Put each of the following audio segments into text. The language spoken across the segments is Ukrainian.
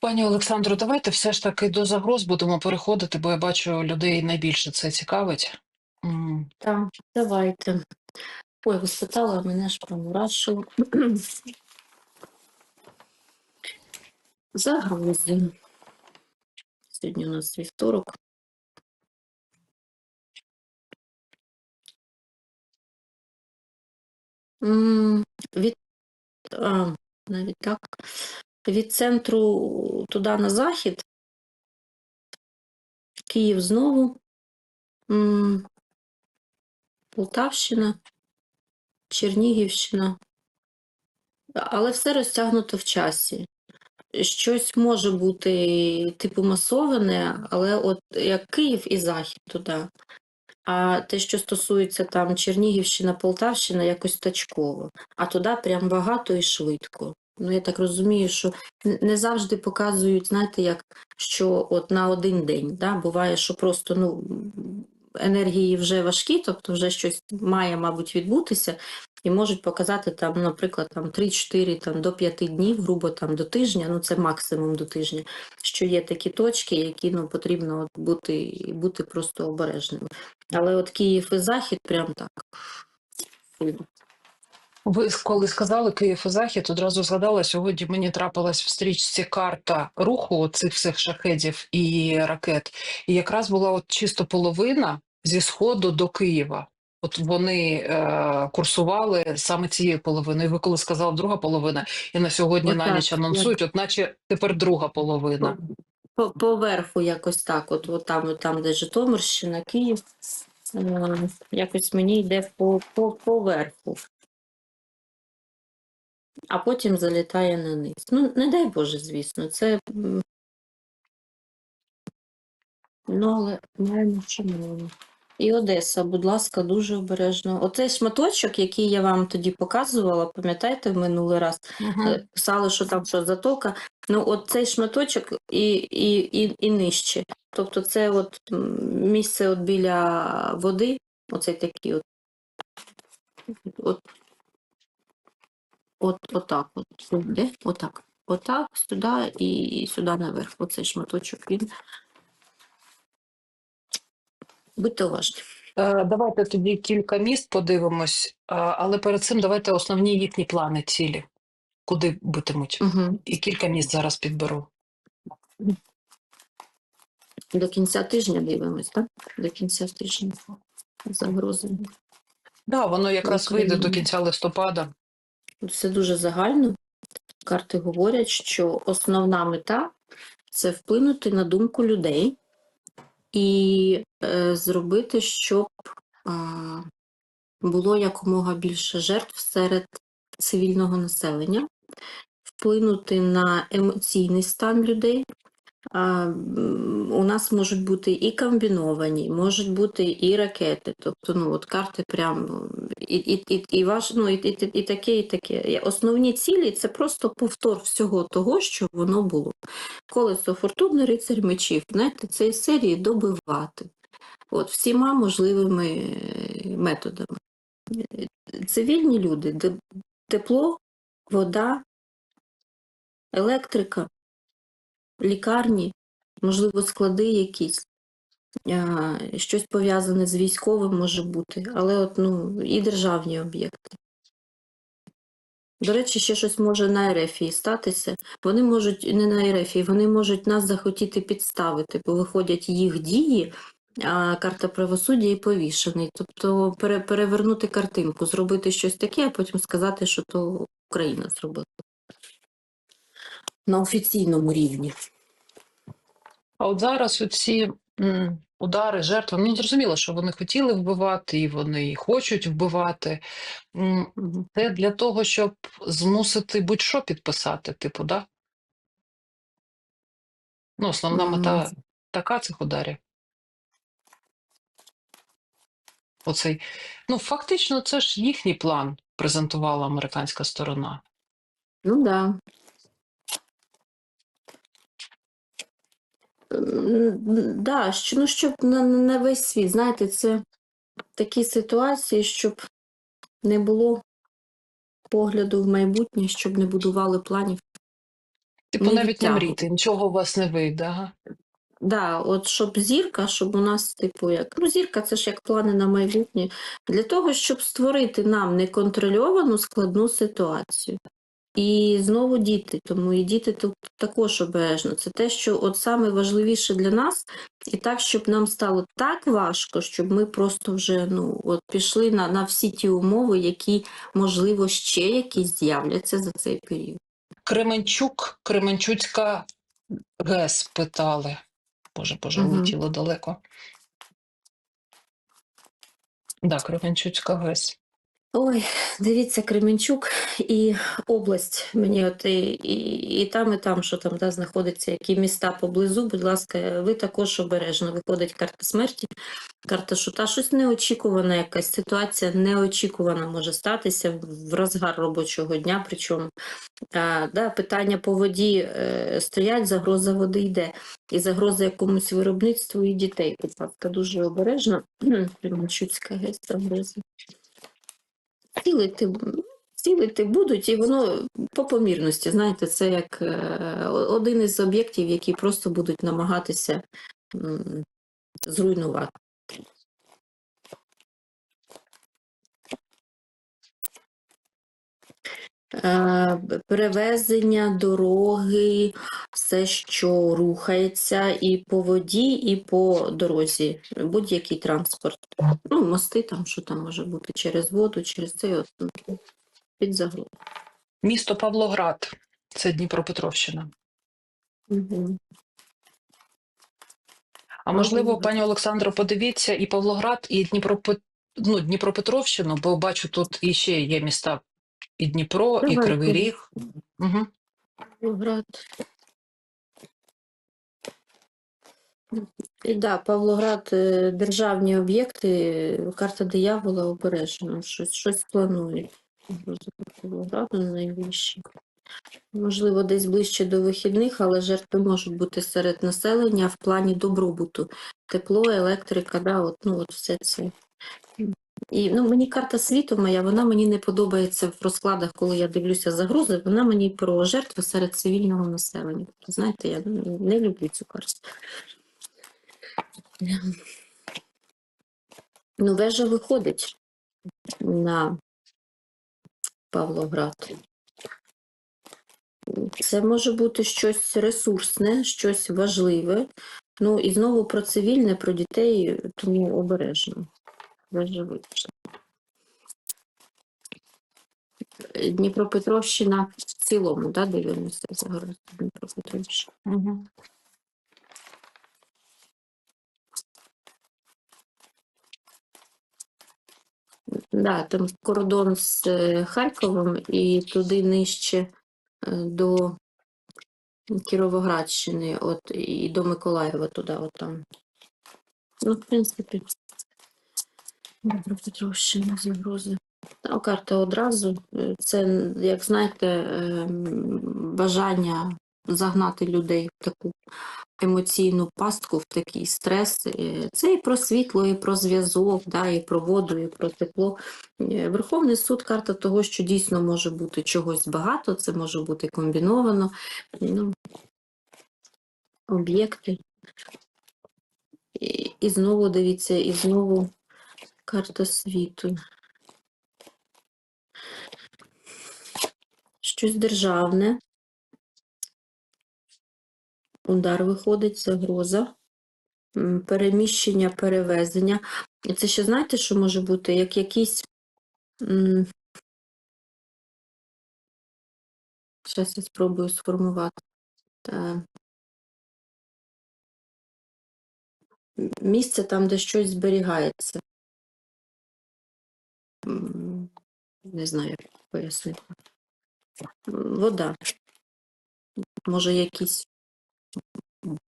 Пані Олександро, давайте все ж таки до загроз будемо переходити, бо я бачу, людей найбільше це цікавить. М, Так, давайте. Ой, ви мене ж промурашило. Загрози. Сьогодні у нас вівторок. Від, а, навіть так. Від центру туди на захід. Київ знову. Полтавщина, Чернігівщина. Але все розтягнуто в часі. Щось може бути типу масоване, але от як Київ і Захід туди. А те, що стосується там Чернігівщина, Полтавщина, якось точково. А туди прям багато і швидко. Ну, я так розумію, що не завжди показують, знаєте, як що от на один день. Да? Буває, що просто ну, енергії вже важкі, тобто вже щось має, мабуть, відбутися, і можуть показати там, наприклад, там 3-4 там, до 5 днів, грубо там до тижня, ну це максимум до тижня, що є такі точки, які ну, потрібно от бути, бути просто обережними. Але от Київ і Захід прям так. Ви коли сказали Київ і Захід, одразу згадала, сьогодні мені трапилась в стрічці карта руху цих всіх шахедів і ракет. І якраз була от чисто половина зі сходу до Києва. От вони е, курсували саме цією половиною. Ви коли сказали друга половина, і на сьогодні на ніч анонсують, от наче тепер друга половина. По, поверху якось так, от, от там, от там, де Житомирщина, Київ, е, якось мені йде по, по, поверху. А потім залітає на низ. Ну, не дай Боже, звісно, це. Ну, але маємо маємо. І Одеса, будь ласка, дуже обережно. Оцей шматочок, який я вам тоді показувала, пам'ятаєте, в минулий раз, Е, писали, що там що затока. Ну, от цей шматочок і, і, і, і нижче. Тобто, це от місце от біля води, оцей такий от. От, от, отак, от, де? Отак. Отак, сюди і сюди наверх. Оцей шматочок він. Будьте уважні. Е, Давайте тоді кілька міст подивимось, е, але перед цим давайте основні їхні плани, цілі, куди битимуть. Угу. І кілька міст зараз підберу. До кінця тижня дивимось, так? До кінця тижня. Загрози. Да, воно якраз вийде до кінця листопада. Все дуже загально. Карти говорять, що основна мета це вплинути на думку людей і е, зробити, щоб е, було якомога більше жертв серед цивільного населення, вплинути на емоційний стан людей. У нас можуть бути і комбіновані, можуть бути і ракети. Тобто, ну от карти прям і, і, і, і ваш, ну, і, і, і таке, і таке. Основні цілі це просто повтор всього того, що воно було. Колесо фортуни, рицарь мечів. Знаєте, цієї серії добивати. От всіма можливими е, методами. Е, Цивільні люди, тепло, вода, електрика, лікарні, можливо, склади якісь. Щось пов'язане з військовим може бути, але от, ну, і державні об'єкти. До речі, ще щось може на Ерефії статися. Вони можуть не на Ерефії, вони можуть нас захотіти підставити, бо виходять їх дії, а карта правосуддя і повішений. Тобто пере, перевернути картинку, зробити щось таке, а потім сказати, що то Україна зробила. На офіційному рівні. А от зараз оці удари, жертви, ну зрозуміло, що вони хотіли вбивати, і вони хочуть вбивати. Це для того, щоб змусити будь-що підписати, типу, да? Ну, основна мета така цих ударів. Оцей. Ну, фактично, це ж їхній план презентувала американська сторона. Ну да. Да, що, ну, щоб на, на весь світ, знаєте, це такі ситуації, щоб не було погляду в майбутнє, щоб не будували планів. Типу, Не навіть не мрійте, нічого у вас не вийде. Ага. Да, от щоб зірка, щоб у нас, типу, як ну, зірка, це ж як плани на майбутнє, для того, щоб створити нам неконтрольовану складну ситуацію. І знову діти, тому і діти тут також обережно. Це те, що от саме важливіше для нас, і так, щоб нам стало так важко, щоб ми просто вже ну, от пішли на, на всі ті умови, які, можливо, ще якісь з'являться за цей період. Кременчук, Кременчуцька ГЕС питали. Боже, боже, Мгм. улетіло далеко. Да, Кременчуцька ГЕС. Ой, дивіться, Кременчук і область. Мені от і, і, і там, і там, що там да, знаходиться, які міста поблизу. Будь ласка, ви також обережно. Виходить карта смерті, карта шута. Щось неочікуване, якась ситуація неочікувана може статися в розгар робочого дня. Причому а, да, питання по воді е, стоять, загроза води йде. І загроза якомусь виробництву і дітей. Будь ласка, дуже обережно. Кременчуцька гесть загроза цілити, цілити будуть, і воно по помірності. Знаєте, це як е, один із об'єктів, які просто будуть намагатися зруйнувати. Е, б- Перевезення, дороги, все, що рухається, і по воді, і по дорозі, будь-який транспорт. Ну, мости там, що там може бути через воду, через це от, під загрозу. Місто Павлоград, це Дніпропетровщина. Угу. А можливо, пані Олександро, подивіться і Павлоград, і Дніпропет... ну, Дніпропетровщину, бо бачу, тут іще є міста і Дніпро, і Давайте. Кривий Ріг. Угу. Павлоград. І да, Павлоград, е, державні об'єкти, карта диявола обережена. щось, щось планують. Загрози по Павлограду найвищі. Можливо, десь ближче до вихідних, але жертви можуть бути серед населення в плані добробуту. Тепло, електрика, да, от, ну, от все це. І ну, мені карта світу моя, вона мені не подобається в розкладах, коли я дивлюся загрози, вона мені про жертви серед цивільного населення. Знаєте, я не люблю цю карту. Ну, вежа виходить на Павлоград. Це може бути щось ресурсне, щось важливе. Ну і знову про цивільне, про дітей, тому обережно. Дніпропетровщина в цілому, да, дивимося загрози Дніпропетровщина. Угу. Да, там кордон з е, Харковом і туди нижче до Кіровоградщини, от і до Миколаєва туди, от там. Ну, в принципі, Дніпропетровщина, загрози. Та, карта одразу. Е, Це, як знаєте, ем, бажання загнати людей в таку емоційну пастку, в такий стрес. Е, Це і про світло, і про зв'язок, да, і про воду, і про тепло. Е, Верховний суд карта того, що дійсно може бути чогось багато, це може бути комбіновано. Ну, об'єкти. І, і знову дивіться, і знову карта світу. Щось державне. Удар виходить, загроза. Переміщення, перевезення. І Це ще знаєте, що може бути? Як якісь. Зараз я спробую сформувати. Місце там, де щось зберігається. Не знаю, як пояснити. Вода. Може, якісь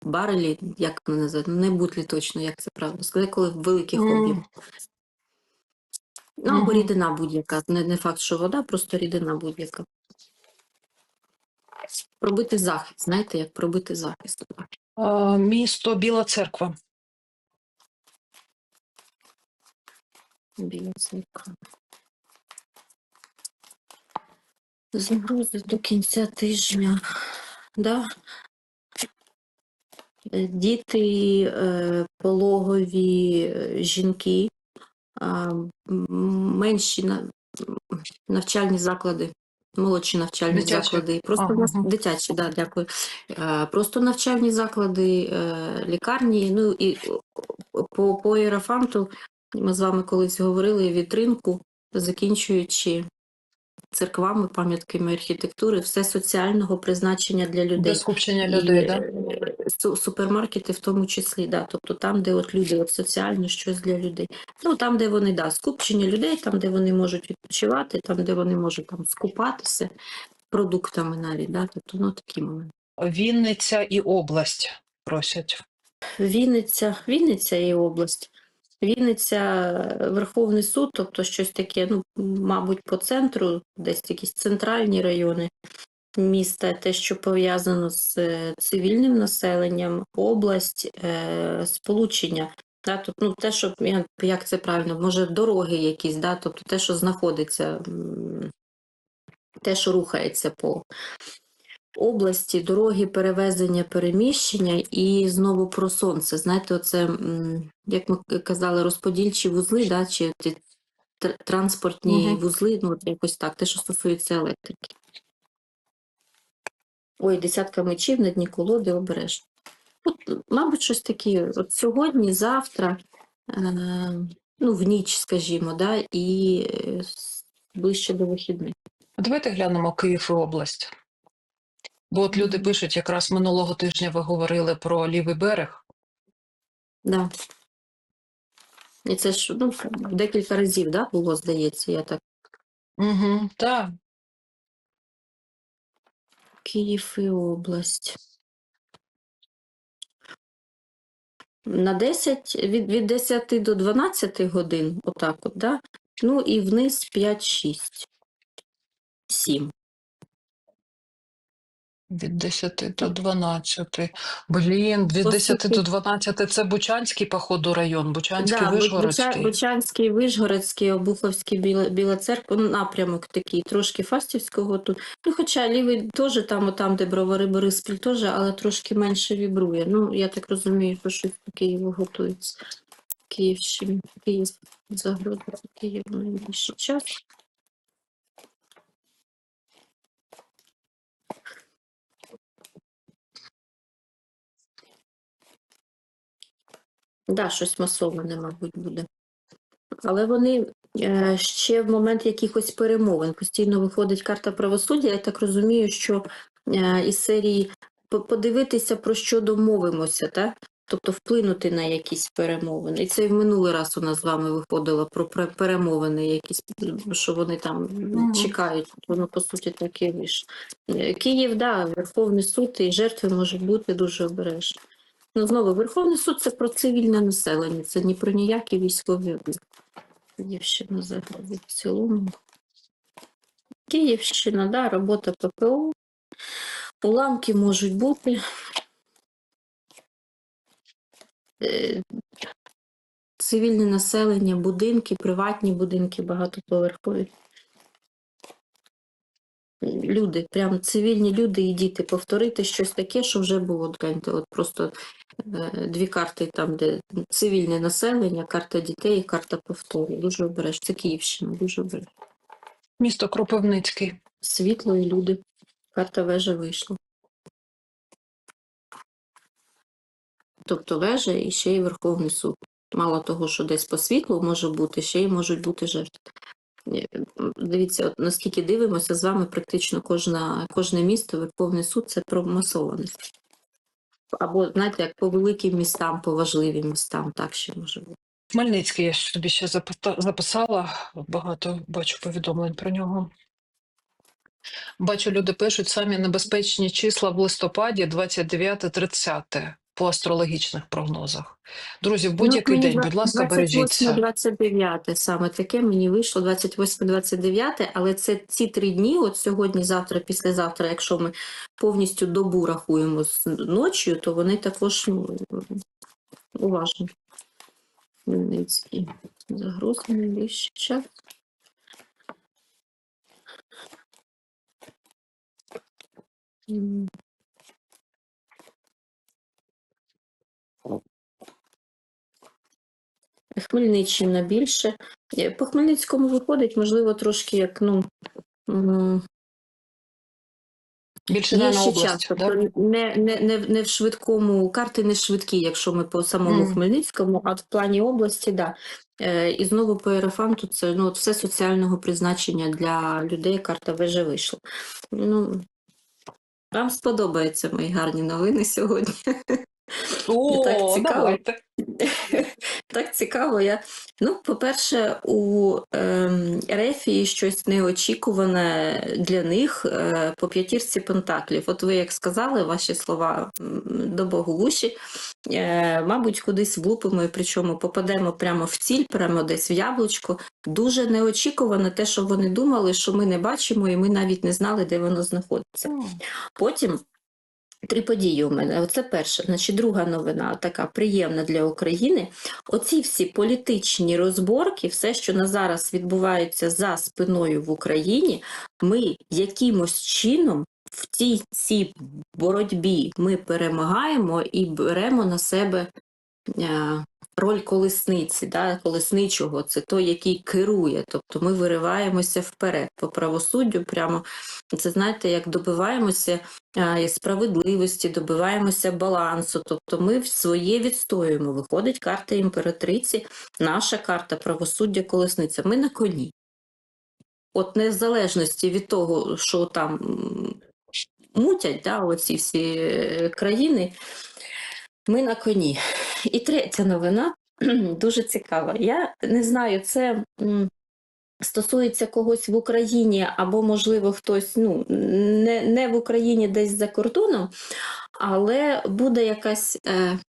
барелі, як вони називають, ну, не бутлі точно, як це правильно сказати, коли в великих об'ємах. Ну, або Мгм. рідина будь-яка. Не, не факт, що вода, просто рідина будь-яка. Пробити захист, знаєте, як пробити захист. А, місто Біла Церква. Біля церкви. Загрози до кінця тижня. Да? Діти, е, пологові е, жінки, менші навчальні заклади, молодші навчальні Дитячі? заклади, просто А, нас- дитячі, да, дякую. Е, Просто навчальні заклади, лікарні, ну і по, по Єрафанту ми з вами колись говорили від ринку, закінчуючи церквами, пам'ятками архітектури, все соціального призначення для людей. Без скупчення людей, да? е, су- супермаркети в тому числі, да. Тобто там, де от люди, от соціально щось для людей. Ну там, де вони да, скупчення людей, там, де вони можуть відпочивати, там, де вони можуть там скупатися продуктами навіть, да. Тобто, ну такі моменти. Вінниця і область просять. Вінниця, Вінниця і область. Вінниця, е, Верховний суд, тобто щось таке, ну, мабуть, по центру, десь якісь центральні райони міста, те, що пов'язано з е, цивільним населенням, область, е, сполучення. Да, тобто, ну, те, що як це правильно, може, дороги якісь, да, тобто те, що знаходиться, те, що рухається по області, дороги, перевезення, переміщення і знову про сонце. Знаєте, оце, як ми казали, розподільчі вузли, да, чи транспортні Мгм. вузли, ну от якось так, те, що стосується електрики. Ой, десятка мечів на дні колоди обережно. От, мабуть, щось таке. От сьогодні, завтра, е, ну, в ніч, скажімо, да, і е, ближче до вихідних. Давайте глянемо Київ і область. Бо от люди пишуть, якраз минулого тижня ви говорили про лівий берег. Да. І це ж ну, декілька разів да, було, здається, я так. Угу, так. Київ і область. На 10, від, від 10 до 12 годин, отак от, да? Ну і вниз 5-6. 7. Від 10 до 12. Блін, від По 10 до 12 це Бучанський, походу, район, Бучанський, Да, Вишгородський. Бучанський, Вишгородський, Обуховський, Біла, Біла церква, ну, напрямок такий, трошки Фастівського тут. Ну, хоча лівий теж там, там, де бровари Бориспіль, теж, але трошки менше вібрує. Ну, я так розумію, що щось по Києву готується. Київщина, Київ, загроза, Київ в найближчий час. Да, щось масоване, мабуть, буде. Але вони е, ще в момент якихось перемовин. Постійно виходить карта правосуддя. Я так розумію, що е, із серії подивитися, про що домовимося, так? Тобто вплинути на якісь перемовини. І це і в минулий раз у нас з вами виходило про перемовини, якісь, що вони там Мгм. чекають. Воно по суті так і вийшло. Е, Київ, да, Верховний суд і жертви можуть бути дуже обережні. Ну, знову, Верховний суд це про цивільне населення, це ні про ніякі військові. Київщина загалом в цілому. Київщина, да, робота ППО. Уламки можуть бути. Е, Цивільне населення, будинки, приватні будинки, багатоповерхові. Люди, прям цивільні люди і діти, повторити щось таке, що вже було. От, гляньте, от просто е, дві карти там, де цивільне населення, карта дітей і карта повтору. Дуже обережно. Це Київщина, дуже обережно. Місто Кропивницький. Світло і люди. Карта вежа вийшла. Тобто вежа і ще й Верховний суд. Мало того, що десь по світлу може бути, ще й можуть бути жертви. Дивіться, от наскільки дивимося з вами, практично кожна, кожне місто, Верховний суд це про масованість. Або, знаєте, як по великим містам, по важливим містам, так ще може бути. Хмельницький, я собі ще записала, багато бачу повідомлень про нього. Бачу, люди пишуть самі небезпечні числа в листопаді 29-30 по астрологічних прогнозах. Друзі, в будь-який Ну, день, будь ласка, бережіться. 28-29 саме таке мені вийшло 28-29, але це ці три дні, от сьогодні, завтра, післязавтра, якщо ми повністю добу рахуємо з ночі, то вони також ну, уважні. Хмельницький. Загроза найближчий час. Хмельниччина більше. Е, По Хмельницькому виходить, можливо, трошки як ну. Більше Є ще час, тобто Да? не, не, не, в- не в швидкому, карти не швидкі, якщо ми по самому Мгм. Хмельницькому, а в плані області, да. Е, і знову по Ерафанту це ну, от все соціального призначення для людей, карта вежа вийшла. Ну, вам сподобаються мої гарні новини сьогодні. О, так цікаво. давайте. Так цікаво. Я... Ну, по-перше, у ем, Рефії щось неочікуване для них е, по п'ятірці пентаклів. От ви як сказали, ваші слова до Богу в уші, е, мабуть, кудись влупимо, і причому попадемо прямо в ціль, прямо десь в яблучко. Дуже неочікувано те, що вони думали, що ми не бачимо, і ми навіть не знали, де воно знаходиться. Потім три події у мене. Оце перша, Значить, друга новина, така приємна для України. Оці всі політичні розборки, все, що на зараз відбувається за спиною в Україні, ми якимось чином. В цій цій боротьбі ми перемагаємо і беремо на себе е, роль колесниці, да, колесничого, це той, який керує. Тобто ми вириваємося вперед по правосуддю. Прямо це знаєте, як добиваємося е, справедливості, добиваємося балансу. Тобто ми своє відстоюємо. Виходить карта імператриці, наша карта правосуддя колесниця. Ми на коні. От не в залежності від того, що там мутять, да, оці всі е, країни, ми на коні. І третя новина дуже цікава. Я не знаю, це стосується когось в Україні, або, можливо, хтось ну, не, не в Україні, десь за кордоном, але буде якась. Е,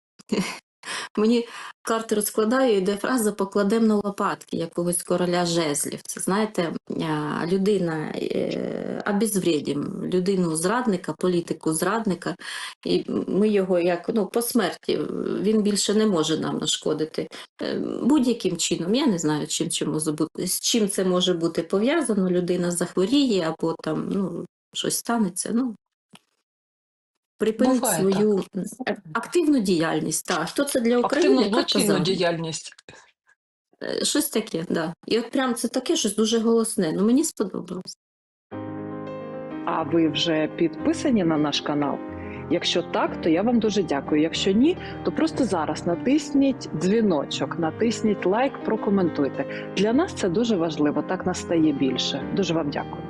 Мені карти розкладаю, йде фраза покладем на лопатки якогось короля жезлів. Це знаєте, людина е, обезвредім, людину зрадника, політику зрадника, і ми його як ну, по смерті він більше не може нам нашкодити. Е, Будь-яким чином, я не знаю, чим, чим, з чим це може бути пов'язано. Людина захворіє або там ну, щось станеться. Ну, припинить Буває свою е, активну діяльність. Так, хто це для України? Активну злочинну діяльність. Е, Щось таке, да. І от прям це таке щось дуже голосне. Ну мені сподобалось. А ви вже підписані на наш канал? Якщо так, то я вам дуже дякую. Якщо ні, то просто зараз натисніть дзвіночок, натисніть лайк, прокоментуйте. Для нас це дуже важливо. Так нас стає більше. Дуже вам дякую.